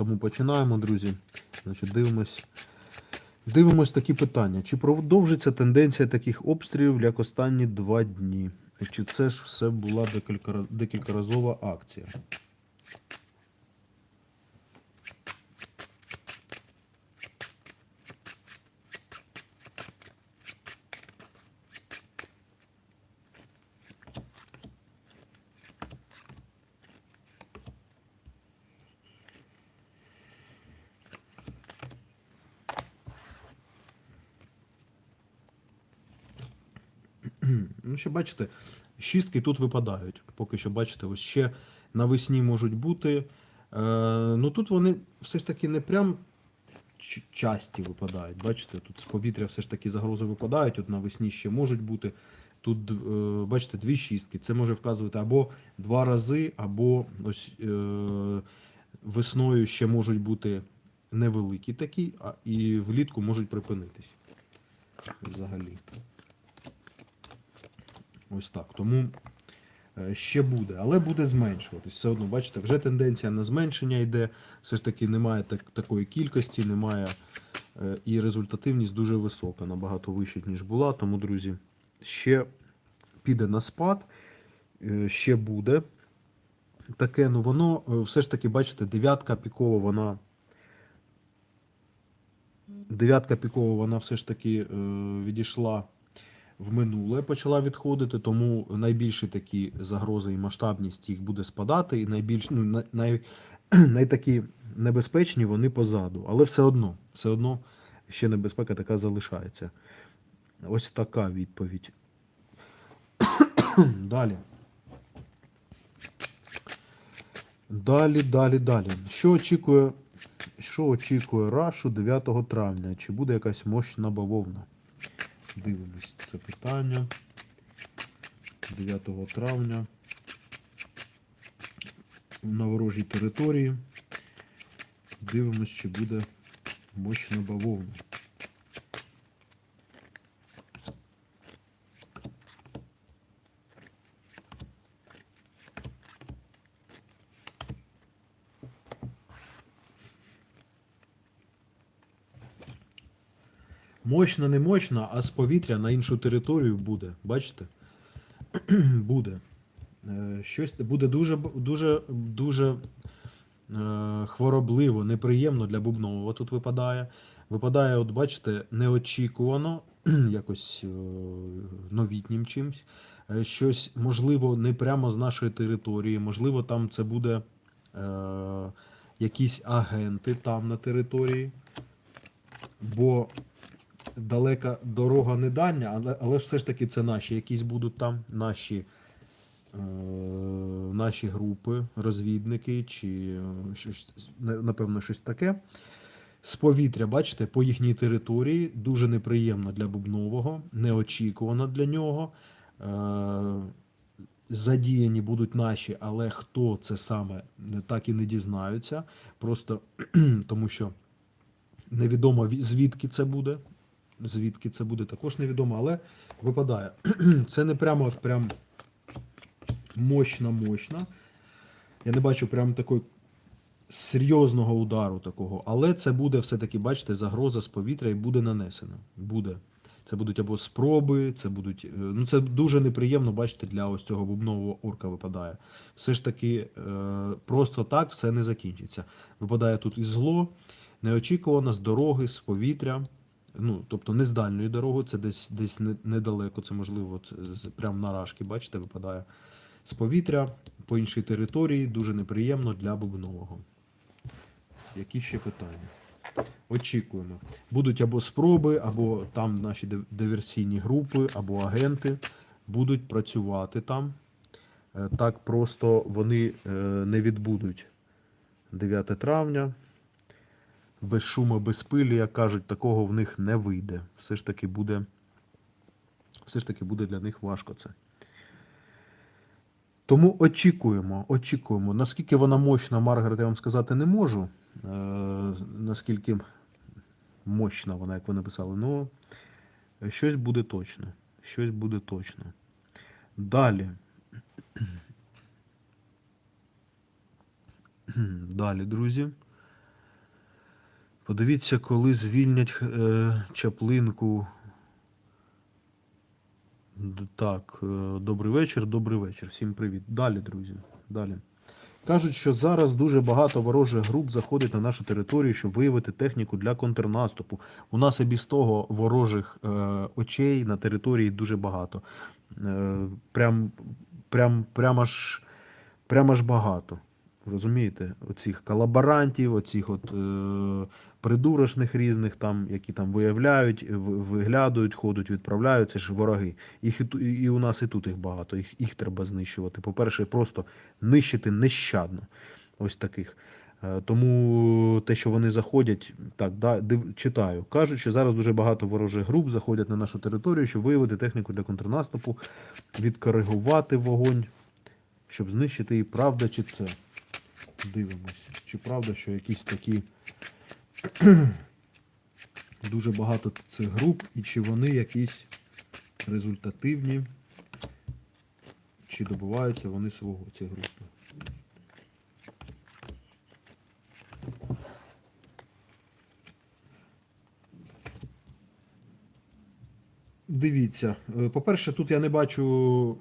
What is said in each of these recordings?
Тому починаємо, друзі. Значить, дивимось. Дивимось такі питання. Чи продовжиться тенденція таких обстрілів як останні два дні? Чи це ж все була декілька, декількаразова акція? Ну, ще бачите, шістки тут випадають. Поки що, бачите, ось ще навесні можуть бути. Е, ну тут вони все ж таки не прям часті випадають. Бачите, тут з повітря все ж таки загрози випадають, от навесні ще можуть бути. Тут, е, бачите, дві шістки. Це може вказувати або два рази, або ось е, весною ще можуть бути невеликі такі, а і влітку можуть припинитись. Взагалі. Ось так. Тому е, ще буде, але буде зменшуватись. Все одно, бачите, вже тенденція на зменшення йде. Все ж таки немає так, такої кількості, немає. е, І результативність дуже висока, набагато вища, ніж була. Тому, друзі, ще піде на спад, е, ще буде. Таке, ну воно все ж таки, бачите, дев'ятка пікова, вона. Дев'ятка пікова, вона все ж таки е, відійшла в минуле, почала відходити, тому найбільші такі загрози і масштабність їх буде спадати, і найбільш ну, най, най, найтакі небезпечні вони позаду. Але все одно, все одно ще небезпека така залишається. Ось така відповідь. Далі. Далі, далі, далі. Що очікує, що очікує Рашу 9 травня? Чи буде якась мощна бавовна? Дивимось це питання. 9 травня. На ворожій території. Дивимось, чи буде мощна бавовна. Мощна, не мощна, а з повітря на іншу територію буде. Бачите? буде. Е, Щось буде дуже дуже, дуже е, хворобливо, неприємно для бубнового тут випадає. Випадає, от бачите, неочікувано, якось е, новітнім чимсь. Е, Щось, можливо, не прямо з нашої території, можливо, там це буде е, якісь агенти там на території. Бо далека дорога не дальня, але, але все ж таки це наші якісь будуть там, наші, е, наші групи, розвідники, чи е, щось, напевно, щось таке. З повітря, бачите, по їхній території дуже неприємно для Бубнового, неочікувано для нього. Е, задіяні будуть наші, але хто це саме, так і не дізнаються. Просто тому що невідомо звідки це буде. Звідки це буде, також невідомо, але випадає. Це не прямо от прям мощна, мощна. Я не бачу прям такої серйозного удару такого, але це буде все-таки, бачите, загроза з повітря і буде нанесена. Буде. Це будуть або спроби, це будуть. е, Ну, це дуже неприємно, бачите, для ось цього бубнового орка випадає. Все ж таки, е, просто так все не закінчиться. Випадає тут і зло, неочікувано з дороги, з повітря. Ну, тобто не з дальньої дороги, це десь десь недалеко, це можливо, це прямо на рашки, бачите, випадає з повітря по іншій території, дуже неприємно для бубнового. Які ще питання? Очікуємо. Будуть або спроби, або там наші диверсійні групи, або агенти будуть працювати там. Е, Так просто вони е, не відбудуть 9 травня. Без шуму, без пилі, як кажуть, такого в них не вийде. Все ж таки буде, все ж таки буде для них важко це. Тому очікуємо, очікуємо. Наскільки вона мощна, Маргарет, я вам сказати не можу. Е, наскільки мощна вона, як ви написали. Ну, щось буде точно. Щось буде точно. Далі. Далі, друзі. Подивіться, коли звільнять е, чаплинку. Так, е, добрий вечір, добрий вечір. Всім привіт. Далі, друзі. Далі. Кажуть, що зараз дуже багато ворожих груп заходить на нашу територію, щоб виявити техніку для контрнаступу. У нас і без того ворожих е, очей на території дуже багато. Е, прям, прям, прям аж, прям аж багато. Розумієте? Оцих колаборантів, оцих от е, придурочних різних, там, які там виявляють, в- виглядують, ходять, відправляють, це ж вороги. Їх і, і у нас і тут їх багато, їх, їх треба знищувати. По-перше, просто нищити нещадно. Ось таких. Е, Тому те, що вони заходять, так, да, див, читаю. Кажуть, що зараз дуже багато ворожих груп заходять на нашу територію, щоб виявити техніку для контрнаступу, відкоригувати вогонь, щоб знищити її. Правда чи це? Дивимось. Чи правда, що якісь такі дуже багато цих груп, і чи вони якісь результативні, чи добиваються вони свого ці групи. Дивіться, е, по-перше, тут я не бачу.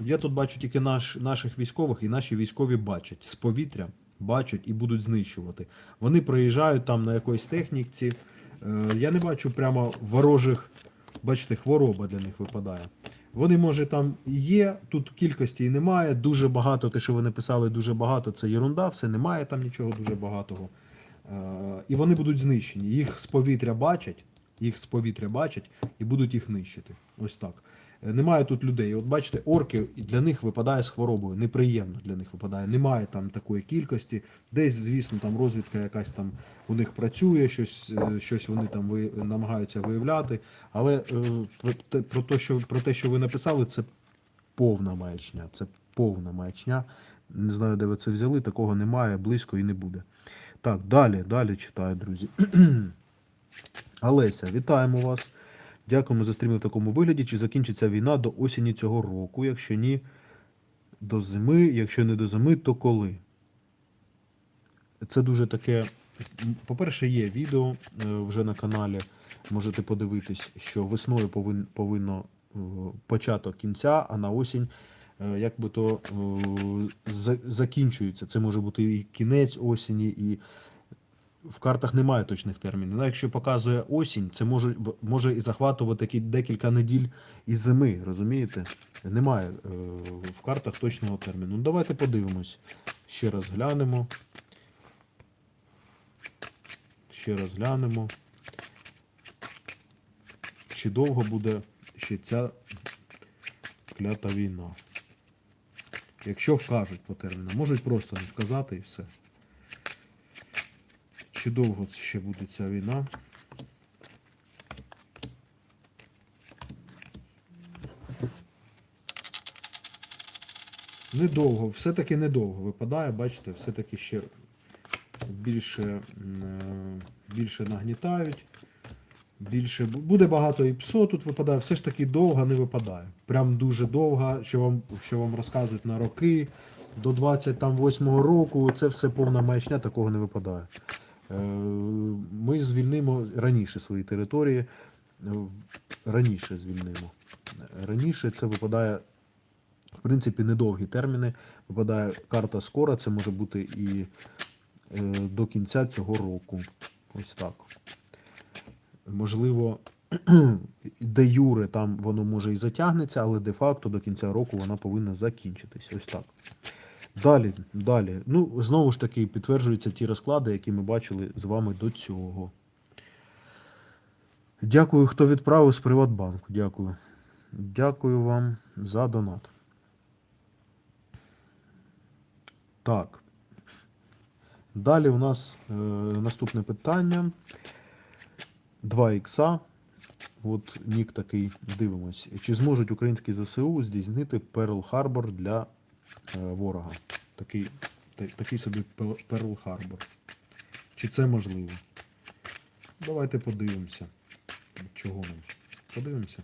Я тут бачу тільки наш, наших військових, і наші військові бачать з повітря, бачать і будуть знищувати. Вони проїжджають там на якоїсь техніці. Е, Я не бачу прямо ворожих, бачите, хвороба для них випадає. Вони, може, там є, тут кількості і немає. Дуже багато, те, що ви написали, дуже багато, це ерунда, все немає там нічого дуже багатого. Е, І вони будуть знищені. Їх з повітря бачать, їх з повітря бачать і будуть їх нищити. Ось так. Немає тут людей. От бачите, орки для них випадає з хворобою. Неприємно для них випадає. Немає там такої кількості. Десь, звісно, там розвідка якась там у них працює, щось, е, щось вони там ви, намагаються виявляти. Але е, про, те, що, про те, що ви написали, це повна маячня. Це повна маячня. Не знаю, де ви це взяли, такого немає, близько і не буде. Так, далі, далі читаю, друзі. Олеся, вітаємо вас. Дякуємо за стріми в такому вигляді. Чи закінчиться війна до осені цього року? Якщо ні, до зими. Якщо не до зими, то коли? Це дуже таке. По-перше, є відео е, вже на каналі. Можете подивитись, що весною повин, повинно е, початок кінця, а на осінь е, як би то закінчується. Це може бути і кінець осені, і в картах немає точних термінів. Але якщо показує осінь, це може, може і захватувати декілька неділь із зими, розумієте? Немає е, в картах точного терміну. Ну, давайте подивимось. Ще раз глянемо. Ще раз глянемо. Чи довго буде ще ця клята війна? Якщо вкажуть по терміну, можуть просто не вказати і все. Чи довго ще буде ця війна? Недовго, все-таки недовго випадає, бачите, все-таки ще більше, е, більше нагнітають. Більше буде багато і псо тут випадає, все ж таки довга не випадає. Прям дуже довга, що вам, що вам розказують на роки, до 28-го року, це все повна маячня, такого не випадає. Е, Ми звільнимо раніше свої території, е, раніше звільнимо. Раніше це випадає, в принципі, недовгі терміни. Випадає карта скора, це може бути і е, до кінця цього року. Ось так. Можливо, де юре там воно може і затягнеться, але де-факто до кінця року вона повинна закінчитись. Ось так. Далі, далі. Ну, знову ж таки, підтверджуються ті розклади, які ми бачили з вами до цього. Дякую, хто відправив з Приватбанку. Дякую. Дякую вам за донат. Так. Далі у нас е, наступне питання. 2 ікса. От нік такий дивимось. Чи зможуть українські ЗСУ здійснити Перл Харбор для ворога? Такий, та- такий собі Перл Харбор. Чи це можливо? Давайте подивимося. Чого нам? Подивимося.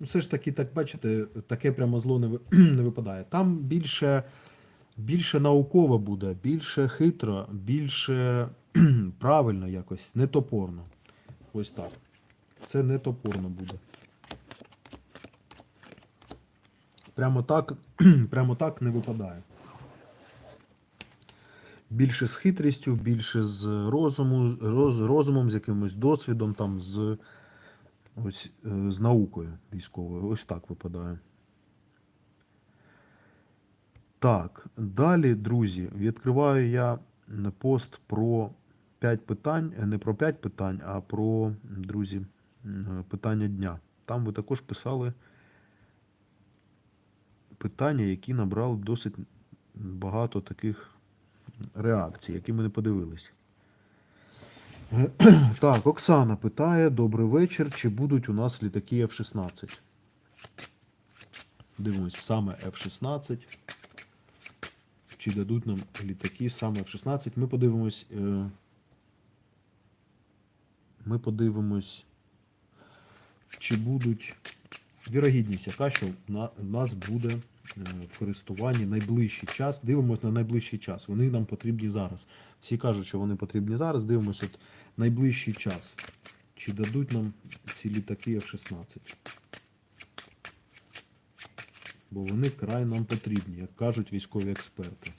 Ну, Все ж таки, так бачите, таке прямо зло не випадає. Там більше, більше науково буде, більше хитро, більше правильно якось, не топорно. Ось так. Це не топорно буде. Прямо так, прямо так не випадає. Більше з хитрістю, більше з розуму, роз, розумом, з якимось досвідом, там, з, ось, е, з наукою військовою. Ось так випадає. Так, далі, друзі, відкриваю я пост про 5 питань, е, не про 5 питань, а про, друзі, питання дня. Там ви також писали питання, які набрали досить багато таких реакцій, які ми не подивилися. Так, Оксана питає: Добрий вечір. Чи будуть у нас літаки F-16? Дивимось, саме F-16. Чи дадуть нам літаки саме F-16? Ми подивимось. е, Ми подивимось, чи будуть. Вірогідність, яка що на- нас буде е, в користуванні найближчий час. Дивимось на найближчий час. Вони нам потрібні зараз. Всі кажуть, що вони потрібні зараз. Дивимося от найближчий час. Чи дадуть нам ці літаки F-16? Бо вони край нам потрібні, як кажуть військові експерти.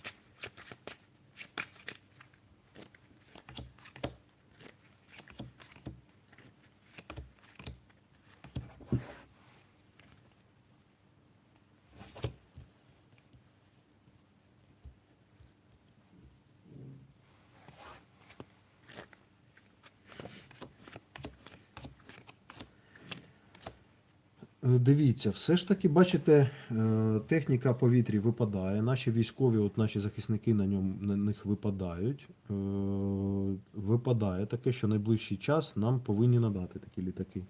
Дивіться, все ж таки, бачите, е, техніка повітрі випадає. Наші військові, от наші захисники на ньому на них випадають. Е, Випадає таке, що найближчий час нам повинні надати такі літаки.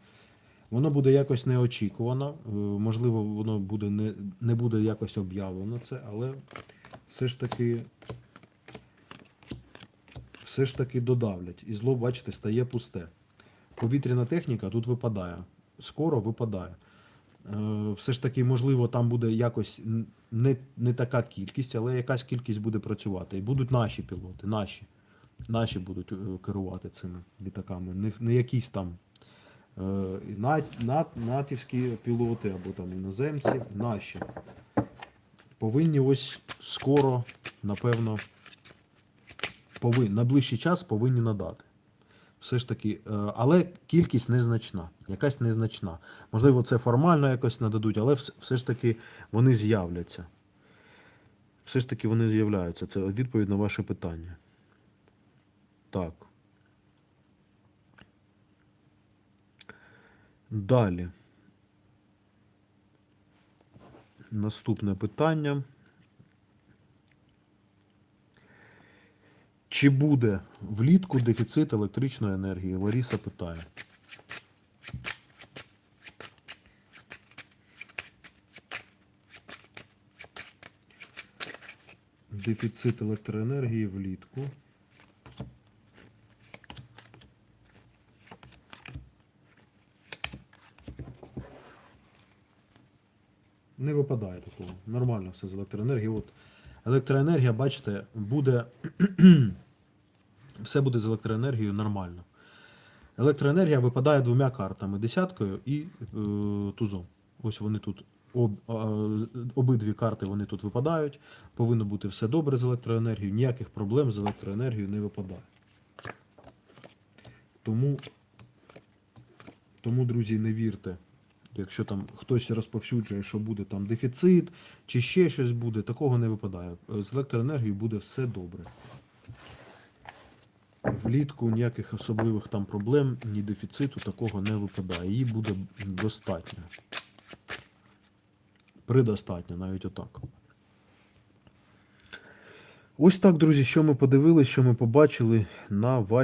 Воно буде якось неочікувано, е, можливо, воно буде не, не буде якось об'явлено це, але все ж таки. Все ж таки додавлять. І зло, бачите, стає пусте. Повітряна техніка тут випадає. Скоро випадає. Е, Все ж таки, можливо, там буде якось не, не така кількість, але якась кількість буде працювати. І будуть наші пілоти, наші. Наші будуть е, керувати цими літаками. Не, не якісь там е, нат, нат, натівські пілоти або там іноземці, наші. Повинні ось скоро, напевно, повинні, на ближчий час повинні надати. Все ж таки, е, але кількість незначна, якась незначна. Можливо, це формально якось нададуть, але все ж таки вони з'являться. Все ж таки вони з'являються. Це відповідь на ваше питання. Так. Далі. Наступне питання. Чи буде влітку дефіцит електричної енергії? Ларіса питає. Дефіцит електроенергії влітку. Не випадає такого. Нормально все з електроенергією. От електроенергія, бачите, буде все буде з електроенергією нормально. Електроенергія випадає двома картами: десяткою і е, тузом. Ось вони тут. Об, обидві карти вони тут випадають. Повинно бути все добре з електроенергією. Ніяких проблем з електроенергією не випадає. Тому, тому, друзі, не вірте. Якщо там хтось розповсюджує, що буде там дефіцит чи ще щось буде, такого не випадає. З електроенергією буде все добре. Влітку ніяких особливих там проблем, ні дефіциту такого не випадає. Її буде достатньо. Придостатньо, навіть отак. Ось так, друзі, що ми подивилися, що ми побачили на вашій.